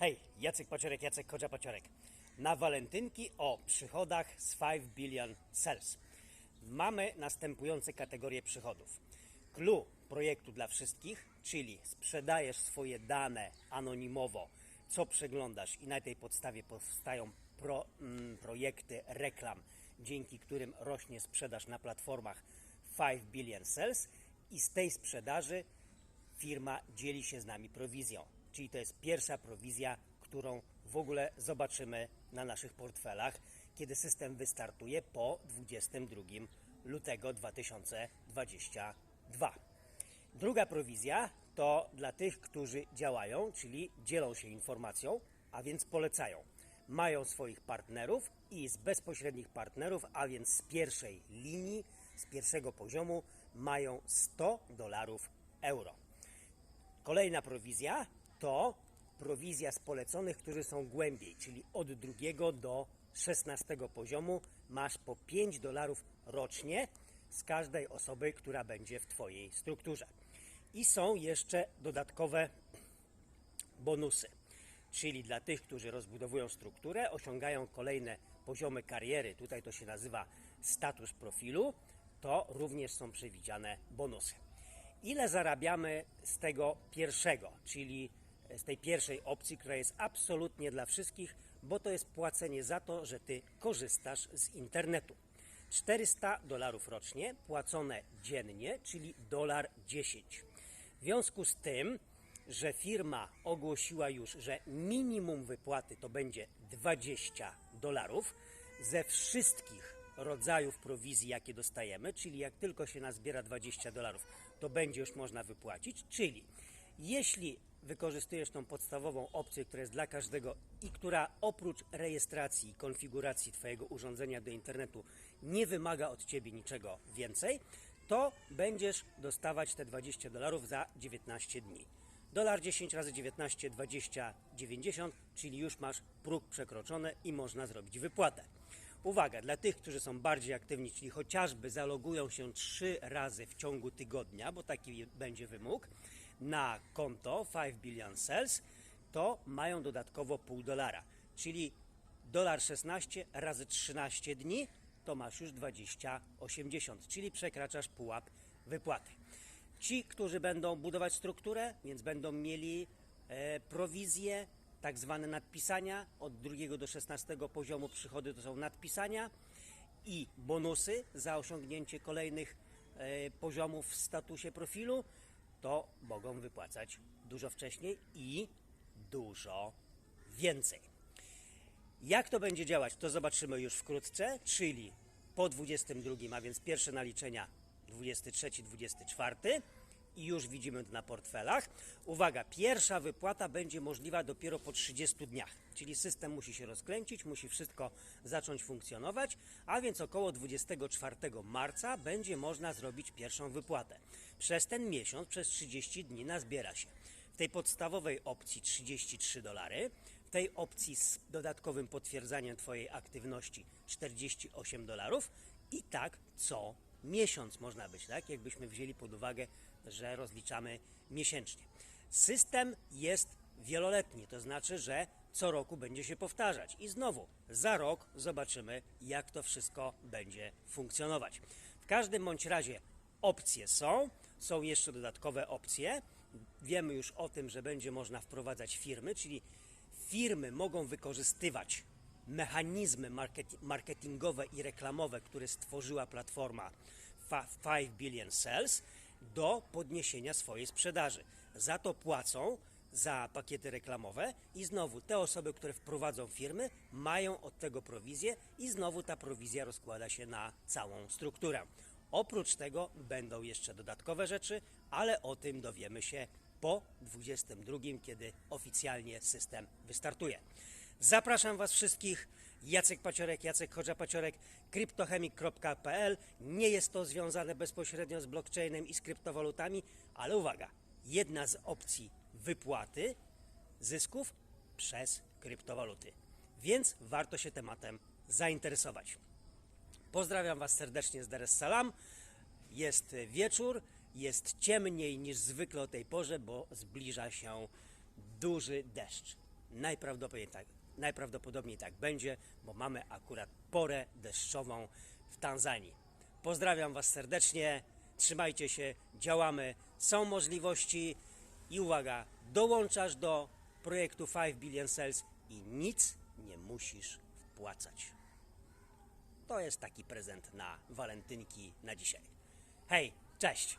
Hej, Jacek Paciorek, Jacek Kodża Paciorek. Na walentynki o przychodach z 5 billion sales. Mamy następujące kategorie przychodów. Clue projektu dla wszystkich, czyli sprzedajesz swoje dane anonimowo, co przeglądasz i na tej podstawie powstają pro, mm, projekty reklam, dzięki którym rośnie sprzedaż na platformach 5 billion sales i z tej sprzedaży firma dzieli się z nami prowizją. Czyli to jest pierwsza prowizja, którą w ogóle zobaczymy na naszych portfelach, kiedy system wystartuje po 22 lutego 2022. Druga prowizja to dla tych, którzy działają, czyli dzielą się informacją, a więc polecają. Mają swoich partnerów i z bezpośrednich partnerów, a więc z pierwszej linii, z pierwszego poziomu, mają 100 dolarów euro. Kolejna prowizja to prowizja z poleconych, którzy są głębiej, czyli od drugiego do 16 poziomu masz po 5 dolarów rocznie z każdej osoby, która będzie w Twojej strukturze. I są jeszcze dodatkowe bonusy, czyli dla tych, którzy rozbudowują strukturę, osiągają kolejne poziomy kariery, tutaj to się nazywa status profilu, to również są przewidziane bonusy. Ile zarabiamy z tego pierwszego, czyli z tej pierwszej opcji, która jest absolutnie dla wszystkich, bo to jest płacenie za to, że ty korzystasz z internetu. 400 dolarów rocznie, płacone dziennie, czyli dolar 10. W związku z tym, że firma ogłosiła już, że minimum wypłaty to będzie 20 dolarów ze wszystkich rodzajów prowizji, jakie dostajemy, czyli jak tylko się nazbiera 20 dolarów, to będzie już można wypłacić, czyli jeśli wykorzystujesz tą podstawową opcję, która jest dla każdego i która oprócz rejestracji i konfiguracji Twojego urządzenia do internetu nie wymaga od Ciebie niczego więcej, to będziesz dostawać te 20 dolarów za 19 dni. Dolar 10 razy 19, 20, 90, czyli już masz próg przekroczony i można zrobić wypłatę. Uwaga, dla tych, którzy są bardziej aktywni, czyli chociażby zalogują się 3 razy w ciągu tygodnia, bo taki będzie wymóg, na konto 5 billion sales, to mają dodatkowo pół dolara, czyli dolar 16 razy 13 dni, to masz już 20,80, czyli przekraczasz pułap wypłaty. Ci, którzy będą budować strukturę, więc będą mieli e, prowizje, tak zwane nadpisania, od drugiego do 16 poziomu przychody to są nadpisania i bonusy za osiągnięcie kolejnych e, poziomów w statusie profilu, to mogą wypłacać dużo wcześniej i dużo więcej. Jak to będzie działać, to zobaczymy już wkrótce, czyli po 22, a więc pierwsze naliczenia 23, 24 i już widzimy to na portfelach. Uwaga, pierwsza wypłata będzie możliwa dopiero po 30 dniach, czyli system musi się rozkręcić, musi wszystko zacząć funkcjonować, a więc około 24 marca będzie można zrobić pierwszą wypłatę. Przez ten miesiąc, przez 30 dni nazbiera się w tej podstawowej opcji 33 dolary, w tej opcji z dodatkowym potwierdzaniem Twojej aktywności 48 dolarów i tak co miesiąc można być, tak? Jakbyśmy wzięli pod uwagę, że rozliczamy miesięcznie. System jest wieloletni, to znaczy, że co roku będzie się powtarzać. I znowu, za rok zobaczymy, jak to wszystko będzie funkcjonować. W każdym bądź razie opcje są, są jeszcze dodatkowe opcje. Wiemy już o tym, że będzie można wprowadzać firmy, czyli firmy mogą wykorzystywać mechanizmy market- marketingowe i reklamowe, które stworzyła platforma fa- 5 Billion Sales do podniesienia swojej sprzedaży. Za to płacą za pakiety reklamowe i znowu te osoby, które wprowadzą firmy, mają od tego prowizję i znowu ta prowizja rozkłada się na całą strukturę. Oprócz tego będą jeszcze dodatkowe rzeczy, ale o tym dowiemy się po 22, kiedy oficjalnie system wystartuje. Zapraszam Was wszystkich. Jacek Paciorek, Jacek Chodża Paciorek, kryptochemik.pl. Nie jest to związane bezpośrednio z blockchainem i z kryptowalutami, ale uwaga, jedna z opcji wypłaty zysków przez kryptowaluty. Więc warto się tematem zainteresować. Pozdrawiam Was serdecznie z Dar es Salaam. Jest wieczór, jest ciemniej niż zwykle o tej porze, bo zbliża się duży deszcz. Najprawdopodobniej tak, najprawdopodobniej tak będzie, bo mamy akurat porę deszczową w Tanzanii. Pozdrawiam Was serdecznie, trzymajcie się, działamy, są możliwości i uwaga, dołączasz do projektu 5 Billion Sales i nic nie musisz wpłacać. To jest taki prezent na walentynki na dzisiaj. Hej, cześć!